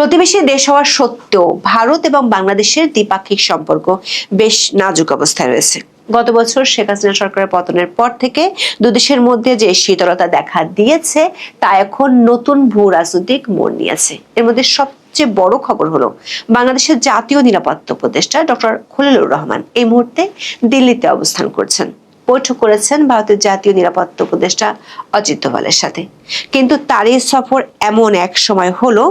প্রতিবেশী দেশ হওয়ার সত্ত্বেও ভারত এবং বাংলাদেশের দ্বিপাক্ষিক সম্পর্ক বেশ নাজুক অবস্থায় রয়েছে। গত বছর শেখ হাসিনা সরকারের পতনের পর থেকে দুদেশের মধ্যে যে শীতলতা দেখা দিয়েছে, তা এখন নতুন ভূ রাজনৈতিক মোড় নিয়েছে। এর মধ্যে সবচেয়ে বড় খবর হলো বাংলাদেশের জাতীয় নিরাপত্তা উপদেষ্টা ডক্টর খলিলুর রহমান এই মুহূর্তে দিল্লিতে অবস্থান করছেন। বৈঠক করেছেন ভারতের জাতীয় নিরাপত্তা উপদেষ্টা অজিত দোভালের সাথে। কিন্তু তার এই সফর এমন এক সময় হলো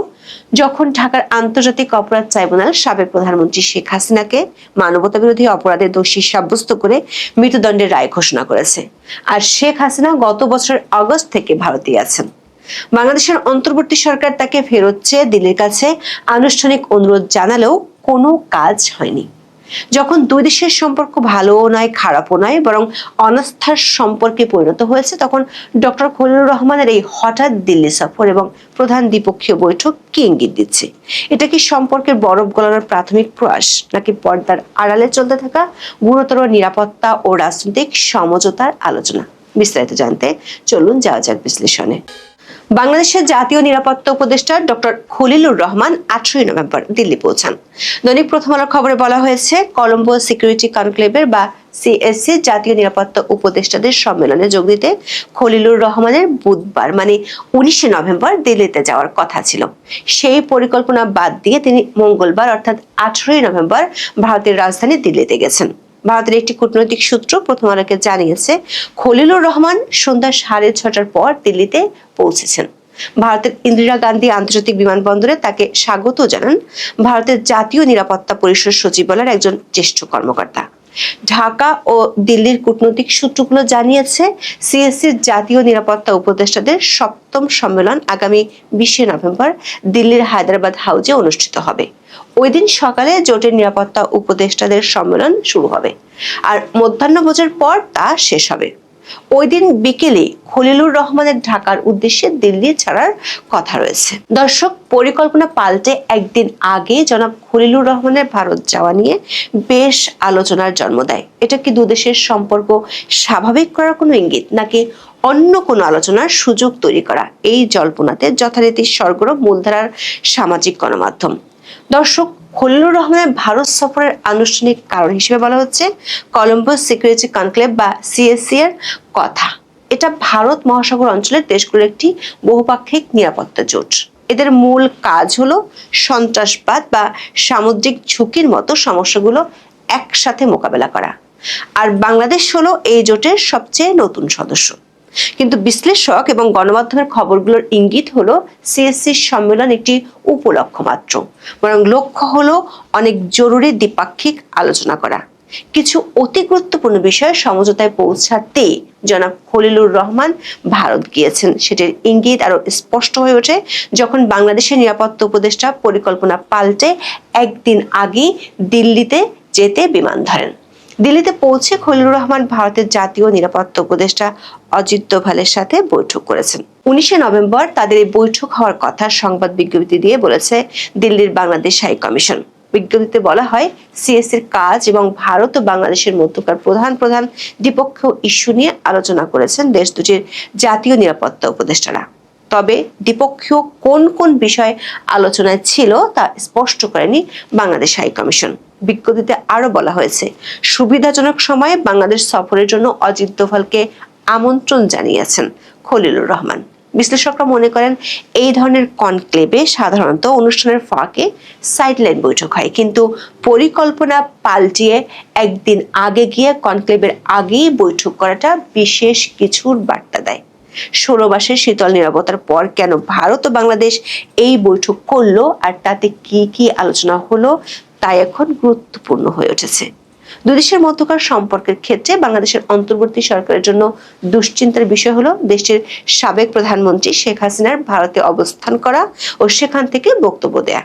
যখন ঢাকার আন্তর্জাতিক অপরাধ ট্রাইব্যুনাল সাবেক প্রধানমন্ত্রী শেখ হাসিনাকে মানবতা বিরোধী অপরাধে দোষী সাব্যস্ত করে মৃত্যুদণ্ডের রায় ঘোষণা করেছে। আর শেখ হাসিনা গত বছরের আগস্ট থেকে ভারতে আছেন। বাংলাদেশের অন্তর্বর্তী সরকার তাকে ফেরত চেয়ে দিল্লির কাছে আনুষ্ঠানিক অনুরোধ জানালেও কোনো কাজ হয়নি। যখন দুই দেশের সম্পর্ক ভালোও নয়, খারাপও নয়, বরং অনাস্থার সম্পর্কে পরিণত হয়েছে, তখন ডক্টর খলিলুর রহমানের এই হঠাৎ দিল্লি সফর এবং প্রধান দ্বিপক্ষীয় বৈঠক কি ইঙ্গিত দিচ্ছে? এটা কি সম্পর্কের বরফ গলানোর প্রাথমিক প্রয়াস, নাকি পর্দার আড়ালে চলতে থাকা গুরুতর নিরাপত্তা ও রাজনৈতিক সমঝোতার আলোচনা? বিস্তারিত জানতে চলুন যাওয়া যাক বিশ্লেষণে। বাংলাদেশের জাতীয় নিরাপত্তা উপদেষ্টা ডক্টর খলিলুর রহমান আঠারোই নভেম্বর দিল্লি পৌঁছান। দৈনিক প্রথম আলোর খবরে বলা হয়েছে, কলম্বো সিকিউরিটি কনক্লেভের বা সিএসসি জাতীয় নিরাপত্তা উপদেষ্টাদের সম্মেলনে যোগ দিতে খলিলুর রহমানের বুধবার মানে উনিশে নভেম্বর দিল্লিতে যাওয়ার কথা ছিল। সেই পরিকল্পনা বাদ দিয়ে তিনি মঙ্গলবার, অর্থাৎ আঠারোই নভেম্বর, ভারতের রাজধানী দিল্লিতে গেছেন। ভারতের একটি কূটনৈতিক সূত্র প্রথম আলোকে জানিয়েছে, খলিলুর রহমান সন্ধ্যা সাড়ে ছটার পর দিল্লিতে পৌঁছেছেন। ভারতের ইন্দিরা গান্ধী আন্তর্জাতিক বিমানবন্দরে তাকে স্বাগত জানান ভারতের জাতীয় নিরাপত্তা পরিষদ সচিবালয়ের একজন জ্যেষ্ঠ কর্মকর্তা। ঢাকা ও দিল্লির কূটনৈতিক সূত্রগুলো জানিয়েছে, সিএসসির জাতীয় নিরাপত্তা উপদেষ্টাদের সপ্তম সম্মেলন আগামী বিশে নভেম্বর দিল্লির হায়দ্রাবাদ হাউজে অনুষ্ঠিত হবে। ওই দিন সকালে জোটের নিরাপত্তা উপদেষ্টাদের সম্মেলন শুরু হবে। আর মধ্যাহ্ন মধ্যাহ্নভোজের পর তা শেষ হবে। ওই দিন বিকেলে খলিলুর রহমানের ঢাকার উদ্দেশ্যে দিল্লি ছাড়ার কথা রয়েছে। দর্শক, পরিকল্পনা পাল্টে একদিন আগে জনাব খলিলুর রহমানের ভারত যাওয়া নিয়ে বেশ আলোচনার জন্ম দেয়। এটা কি দুদেশের সম্পর্ক স্বাভাবিক করার কোনো ইঙ্গিত, নাকি অন্য কোনো আলোচনার সুযোগ তৈরি করা? এই জল্পনাতে যথারীতি সরগরম মূলধারার সামাজিক গণমাধ্যম। দর্শক খলিলুর রহমানের ভারত সফরের আনুষ্ঠানিক কারণ হিসেবে বলা হচ্ছে কলম্বো সিকিউরিটি কনক্লেভ বা সিএসসি এর কথা। এটা ভারত মহাসাগর অঞ্চলের দেশগুলোর একটি বহুপাক্ষিক নিরাপত্তা জোট। এদের মূল কাজ হলো সন্ত্রাসবাদ বা সামুদ্রিক ঝুঁকির মতো সমস্যাগুলো একসাথে মোকাবেলা করা। আর বাংলাদেশ হলো এই জোটের সবচেয়ে নতুন সদস্য। কিন্তু বিশ্লেষক এবং গণমাধ্যমের খবরগুলোর ইঙ্গিত হলো সিএসসি সম্মেলন একটি উপলক্ষ মাত্র, বরং লক্ষ্য হলো অনেক জরুরি দ্বিপাক্ষিক আলোচনা করা। কিছু অতি গুরুত্বপূর্ণ বিষয়ে সমঝোতায় পৌঁছাতে জনাব খলিলুর রহমান ভারত গিয়েছেন। সেটির ইঙ্গিত আরও স্পষ্ট হয়ে ওঠে যখন বাংলাদেশের নিরাপত্তা উপদেষ্টা পরিকল্পনা পাল্টে একদিন আগেই দিল্লিতে যেতে বিমান ধরেন। দিল্লিতে পৌঁছে খলিলুর রহমান ভারতের জাতীয় নিরাপত্তা উপদেষ্টা অজিত দোভালের সাথে বৈঠক করেছেন। উনিশে নভেম্বর তাদের এই বৈঠক হওয়ার কথা সংবাদ বিজ্ঞপ্তি দিয়ে বলেছে দিল্লির বাংলাদেশ হাই কমিশন। বিজ্ঞপ্তিতে বলা হয়, সিএসির কাজ এবং ভারত ও বাংলাদেশের মধ্যকার প্রধান প্রধান দ্বিপক্ষীয় ইস্যু নিয়ে আলোচনা করেছেন দেশ দুটির জাতীয় নিরাপত্তা উপদেষ্টারা। তবে দ্বিপক্ষীয় কোন কোন বিষয় আলোচনায় ছিল তা স্পষ্ট করেনি বাংলাদেশ হাই কমিশন। বিজ্ঞপ্তিতে আরও বলা হয়েছে, সুবিধাজনক সময়ে বাংলাদেশ সফরের জন্য অজিত দোভালকে আমন্ত্রণ জানিয়েছেন খলিলুর রহমান। বিশ্লেষকরা মনে করেন, এই ধরনের কনক্লেভে সাধারণত অনুষ্ঠানের ফাঁকে সাইডলাইন বৈঠক হয়, কিন্তু পরিকল্পনা পাল্টিয়ে একদিন আগে গিয়ে কনক্লেভের আগেই বৈঠক করাটা বিশেষ কিছুর বার্তা দেয়। ষোলো মাসের শীতল নিরাপত্তার পর কেন ভারত ও বাংলাদেশ এই বৈঠক করল আর তাতে কি কি আলোচনা হলো তাই এখন গুরুত্বপূর্ণ হয়ে উঠেছে। দুদেশের মধ্যকার সম্পর্কের ক্ষেত্রে বাংলাদেশের অন্তর্বর্তী সরকারের জন্য দুশ্চিন্তার বিষয় হলো দেশটির সাবেক প্রধানমন্ত্রী শেখ হাসিনার ভারতে অবস্থান করা ও সেখান থেকে বক্তব্য দেয়া।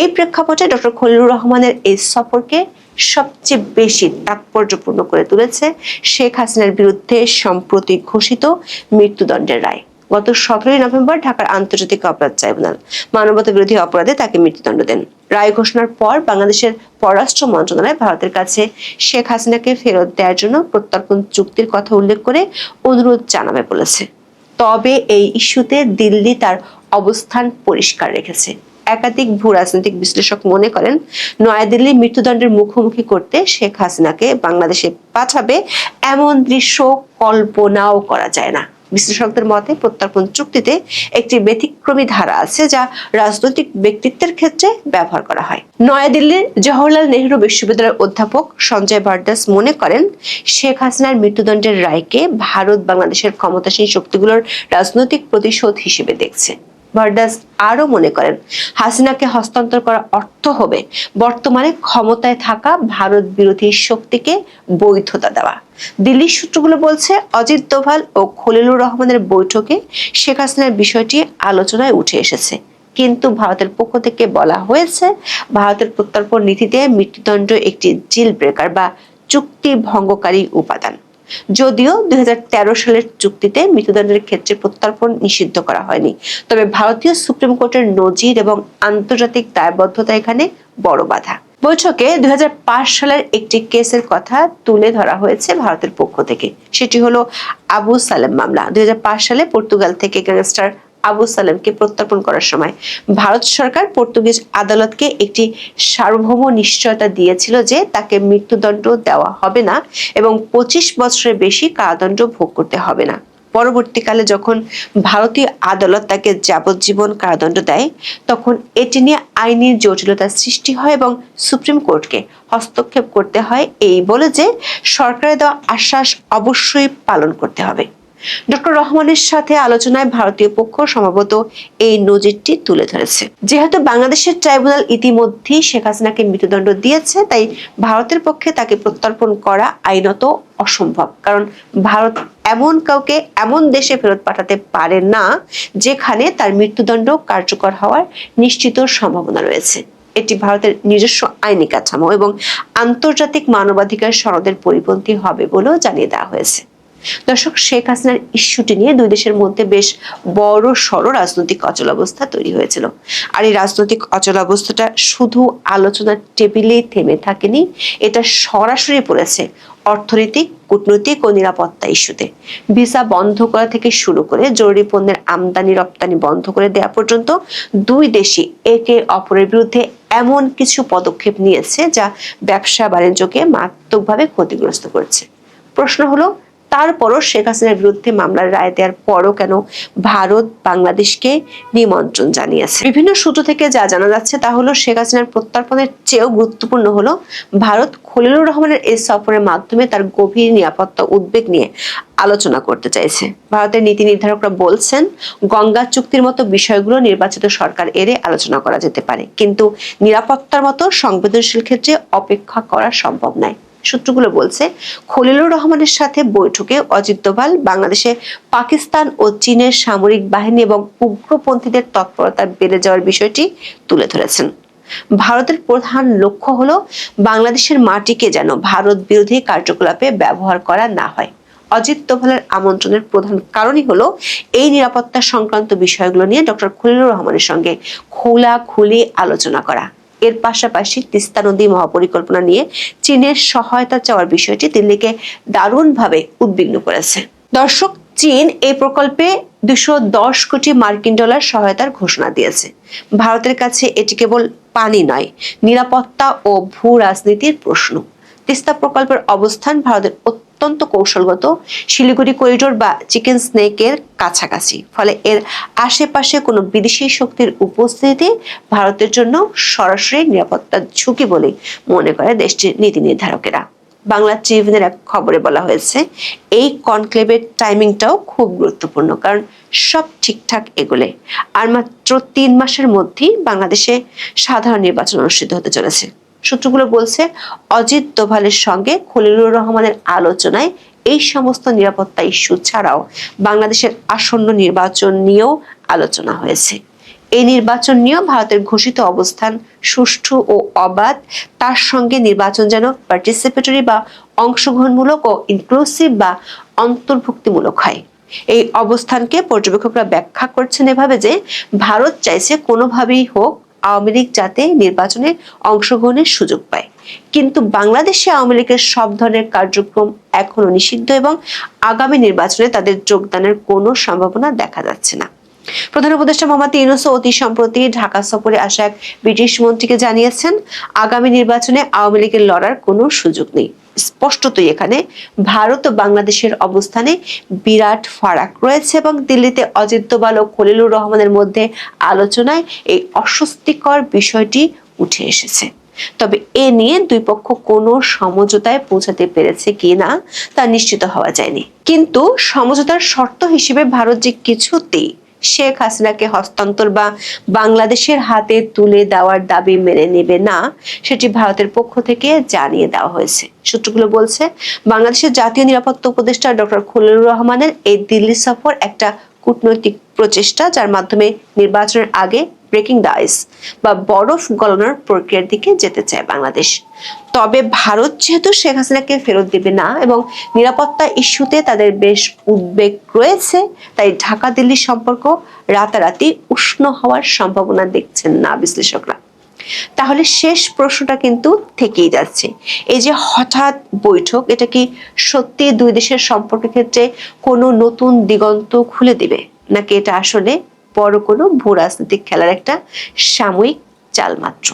এই প্রেক্ষাপটে ডক্টর খলিলুর রহমানের এই সফরকে সবচেয়ে বেশি তাৎপর্যপূর্ণ করে তুলেছে শেখ হাসিনার বিরুদ্ধে সম্প্রতি ঘোষিত মৃত্যুদণ্ডের রায়। গত সতেরোই নভেম্বর ঢাকার আন্তর্জাতিক অপরাধ ট্রাইব্যুনাল মানবতা বিরোধী অপরাধে তাকে মৃত্যুদণ্ড দেন। রায় ঘোষণার পর বাংলাদেশের পররাষ্ট্র মন্ত্রণালয় ভারতের কাছে শেখ হাসিনাকে ফেরত দেওয়ার জন্য প্রত্যর্পণ চুক্তির কথা উল্লেখ করে অনুরোধ জানাবে বলেছে। তবে এই ইস্যুতে দিল্লি তার অবস্থান পরিষ্কার রেখেছে। একাধিক ভূ রাজনৈতিক বিশ্লেষক মনে করেন নয়াদিল্লি মৃত্যুদণ্ডের মুখোমুখি করতে শেখ হাসিনাকে বাংলাদেশে পাঠাবে এমন দৃশ্য কল্পনাও করা যায় না। বিশ্লেষকদের মতে, প্রত্যর্পণ চুক্তিতে একটি ব্যতিক্রমী ধারা আছে যা রাজনৈতিক ব্যক্তিত্বের ক্ষেত্রে ব্যবহার করা হয়। নয়াদিল্লির জওহরলাল নেহরু বিশ্ববিদ্যালয়ের অধ্যাপক সঞ্জয় ভারদাস মনে করেন, শেখ হাসিনার মৃত্যুদণ্ডের রায়কে ভারত বাংলাদেশের ক্ষমতাসীন শক্তিগুলোর রাজনৈতিক প্রতিশোধ হিসেবে দেখছে। ভার্দাস আরও মনে করেন, হাসিনাকে হস্তান্তর করা অর্থ হবে বর্তমানে ক্ষমতায় থাকা ভারত বিরোধী শক্তিকে বৈধতা দেওয়া। দিল্লির সূত্রগুলো বলছে, অজিত দোভাল ও খলিলুর রহমানের বৈঠকে শেখ হাসিনার বিষয়টি আলোচনায় উঠে এসেছে। কিন্তু ভারতের পক্ষ থেকে বলা হয়েছে, ভারতের প্রত্যর্পণ নীতিতে মৃত্যুদণ্ড একটি জিল ব্রেকার বা চুক্তি ভঙ্গকারী উপাদান। যদিও দুই সালের চুক্তিতে মৃত্যুদণ্ডের ক্ষেত্রে প্রত্যর্পণ নিষিদ্ধ করা হয়নি। তবে ভারতীয় সুপ্রিম কোর্টের নজির এবং আন্তর্জাতিক দায়বদ্ধতা এখানে বড় বাধা। বৈঠকে দুই হাজার পাঁচ সালের একটি কেসের কথা তুলে ধরা হয়েছে ভারতের পক্ষ থেকে। সেটি হলো আবু সালেম মামলা। দুই হাজার পাঁচ সালে পর্তুগাল থেকে গ্যাংস্টার আবু সালেমকে প্রত্যর্পণ করার সময়। ভারত সরকার পর্তুগিজ আদালতকে একটি সার্বভৌম নিশ্চয়তা দিয়েছিল যে তাকে মৃত্যুদণ্ড দেওয়া হবে না এবং পঁচিশ বছরের বেশি কারাদণ্ড ভোগ করতে হবে না। পরবর্তীকালে যখন ভারতীয় আদালত তাকে যাবজ্জীবন কারাদণ্ড দেয়, তখন এটি নিয়ে আইনি জটিলতার সৃষ্টি হয় এবং সুপ্রিম কোর্টকে হস্তক্ষেপ করতে হয় এই বলে যে সরকারের দেওয়া আশ্বাস অবশ্যই পালন করতে হবে। ডক্টর রহমানের সাথে আলোচনায় ভারতীয় পক্ষ সম্ভবত এই নজিরটি তুলে ধরেছে। যেহেতু বাংলাদেশের ট্রাইব্যুনাল ইতিমধ্যেই শেখ হাসিনাকে মৃত্যুদণ্ড দিয়েছে, তাই ভারতের পক্ষে তাকে প্রত্যর্পণ করা আইনত অসম্ভব। কারণ ভারত এমন কাউকে এমন দেশে ফেরত পাঠাতে পারে না, যেখানে তার মৃত্যুদণ্ড কার্যকর হওয়ার নিশ্চিত সম্ভাবনা রয়েছে। এটি ভারতের নিজস্ব আইনি কাঠামো এবং আন্তর্জাতিক মানবাধিকার সনদের পরিপন্থী হবে বলেও জানিয়ে দেওয়া হয়েছে। দর্শক, শেখ হাসিনার ইস্যুটি নিয়ে দুই দেশের মধ্যে বেশ বড় সড় রাজনৈতিক অচলাবস্থা তৈরি হয়েছিল। আর এই রাজনৈতিক অচলাবস্থাটা শুধু আলোচনার টেবিলেই থেমে থাকেনি, এটা সরাসরি পড়েছে অর্থনৈতিক, কূটনৈতিক ও নিরাপত্তা ইস্যুতে। ভিসা বন্ধ করা থেকে শুরু করে জরুরি পণ্যের আমদানি, রপ্তানি বন্ধ করে দেওয়া পর্যন্ত দুই দেশই একে অপরের বিরুদ্ধে এমন কিছু পদক্ষেপ নিয়েছে যা ব্যবসা বাণিজ্যকে মারাত্মকভাবে ক্ষতিগ্রস্ত করছে। প্রশ্ন হলো তারপরও শেখ হাসিনার বিরুদ্ধে মামলার রায় দেওয়ার পরও কেন ভারত বাংলাদেশকে নিমন্ত্রণ জানিয়েছে? বিভিন্ন সূত্র থেকে যা জানা যাচ্ছে তা হলো, শেখ হাসিনার প্রত্যর্পণের চেয়েও গুরুত্বপূর্ণ হলো, ভারত খলিলুর রহমানের এই সফরের মাধ্যমে তার গভীর নিরাপত্তা উদ্বেগ নিয়ে আলোচনা করতে চাইছে। ভারতের নীতি নির্ধারকরা বলছেন, গঙ্গা চুক্তির মতো বিষয়গুলো নির্বাচিত সরকার এড়ে আলোচনা করা যেতে পারে, কিন্তু নিরাপত্তার মতো সংবেদনশীল ক্ষেত্রে অপেক্ষা করা সম্ভব নয়। সূত্রগুলো বলছে, খলিলুর রহমানের সাথে বৈঠকে অজিত দোভাল, বাংলাদেশে পাকিস্তান ও চীনের সামরিক বাহিনী এবং উগ্রপন্থীদের তৎপরতা বেড়ে যাওয়ার বিষয়টি তুলে ধরেছেন। ভারতের প্রধান লক্ষ্য হলো বাংলাদেশের মাটিকে যেন ভারত বিরোধী কার্যকলাপে ব্যবহার করা না হয়। অজিত দোভালের আমন্ত্রণের প্রধান কারণই হলো এই নিরাপত্তা সংক্রান্ত বিষয়গুলো নিয়ে ডক্টর খলিলুর রহমানের সঙ্গে খোলা খুলি আলোচনা করা। এর পাশাপাশি তিস্তা নদী মহাপরিকল্পনা নিয়ে চীনের সহায়তা চাওয়ার বিষয়টি দিল্লিকে দারুণভাবে উদ্বিগ্ন করেছে। দর্শক, চীন এই প্রকল্পে দুশো দশ কোটি মার্কিন ডলার সহায়তার ঘোষণা দিয়েছে। ভারতের কাছে এটি কেবল পানি নয়, নিরাপত্তা ও ভূ রাজনীতির প্রশ্ন। তিস্তা প্রকল্পের অবস্থান ভারতের অত্যন্ত কৌশলগত শিলিগুড়ি করিডোর বা চিকেন স্নেকের কাছাকাছি। ফলে এর আশেপাশে কোনো বিদেশি শক্তির উপস্থিতি ভারতের জন্য সরাসরি নিরাপত্তার ঝুঁকি বলে মনে করে দেশটির নীতি নির্ধারকেরা। বাংলা ট্রিবিউনের এক খবরে বলা হয়েছে, এই কনক্লেভের টাইমিংটাও খুব গুরুত্বপূর্ণ, কারণ সব ঠিকঠাক এগোলে। আর মাত্র তিন মাসের মধ্যেই বাংলাদেশে সাধারণ নির্বাচন অনুষ্ঠিত হতে চলেছে। সূত্রগুলো বলছে, অজিত দোভালের সঙ্গে খলিলুর রহমানের আলোচনায় এই সমস্ত নিরাপত্তা ইস্যু ছাড়াও বাংলাদেশের আসন্ন নির্বাচন নিয়েও আলোচনা হয়েছে। এই নির্বাচন নিয়েও ভারতের ঘোষিত অবস্থান সুষ্ঠু ও অবাধ। তার সঙ্গে নির্বাচন যেন পার্টিসিপেটরি বা অংশগ্রহণমূলক ও ইনক্লুসিভ বা অন্তর্ভুক্তিমূলক হয়। এই অবস্থানকে পর্যবেক্ষকরা ব্যাখ্যা করছেন এভাবে যে, ভারত চাইছে কোনোভাবেই হোক আওয়ামী লীগ যাতে নির্বাচনে অংশগ্রহণের সুযোগ পায়। কিন্তু বাংলাদেশে আওয়ামী লীগের সব ধরনের কার্যক্রম এখনও নিষিদ্ধ এবং আগামী নির্বাচনে তাদের যোগদানের কোনো সম্ভাবনা দেখা যাচ্ছে না। প্রধান উপদেষ্টা মোহাম্মদ ইউনুস অতি সম্প্রতি ঢাকা সফরে আসা এক ব্রিটিশ মন্ত্রীকে জানিয়েছেন, আগামী নির্বাচনে আওয়ামী লীগের লড়ার কোনো সুযোগ নেই। স্পষ্টতই এখানে ভারত ও বাংলাদেশের অবস্থানে বিরাট ফারাক রয়েছে এবং দিল্লিতে অজিত দোভাল ও খলিলুর রহমানের মধ্যে আলোচনায় এই অস্বস্তিকর বিষয়টি উঠে এসেছে। তবে এ নিয়ে দুই পক্ষ কোনো সমঝোতায় পৌঁছাতে পেরেছে কিনা তা নিশ্চিত হওয়া যায়নি। কিন্তু সমঝোতার শর্ত হিসেবে ভারত যে কিছুতেই শেখ হাসিনাকে হস্তান্তর বা বাংলাদেশের হাতে তুলে দেওয়ার দাবি মেনে নেবে না, সেটি ভারতের পক্ষ থেকে জানিয়ে দেওয়া হয়েছে। সূত্রগুলো বলছে, বাংলাদেশের জাতীয় নিরাপত্তা উপদেষ্টা ডক্টর খলিলুর রহমানের এই দিল্লি সফর একটা কূটনৈতিক প্রচেষ্টা, যার মাধ্যমে নির্বাচনের আগে ব্রেকিং দ্য আইস বা বরফ গলানোর প্রক্রিয়ার দিকে যেতে চায় বাংলাদেশ। তবে ভারত যেহেতু শেখ হাসিনাকে ফেরত দেবে না এবং নিরাপত্তা ইস্যুতে তাদের বেশ উদ্বেগ রয়েছে, তাই ঢাকা দিল্লি সম্পর্ক রাতারাতি উষ্ণ হওয়ার সম্ভাবনা দেখছেন না বিশ্লেষকরা। তাহলে শেষ প্রশ্নটা কিন্তু থেকেই যাচ্ছে। এই যে হঠাৎ বৈঠক, এটা কি সত্যি দুই দেশের সম্পর্কের ক্ষেত্রে কোনো নতুন দিগন্ত খুলে দিবে? নাকি এটা আসলে বড় কোনো ভূ রাজনৈতিক খেলার একটা সাময়িক চাল মাত্র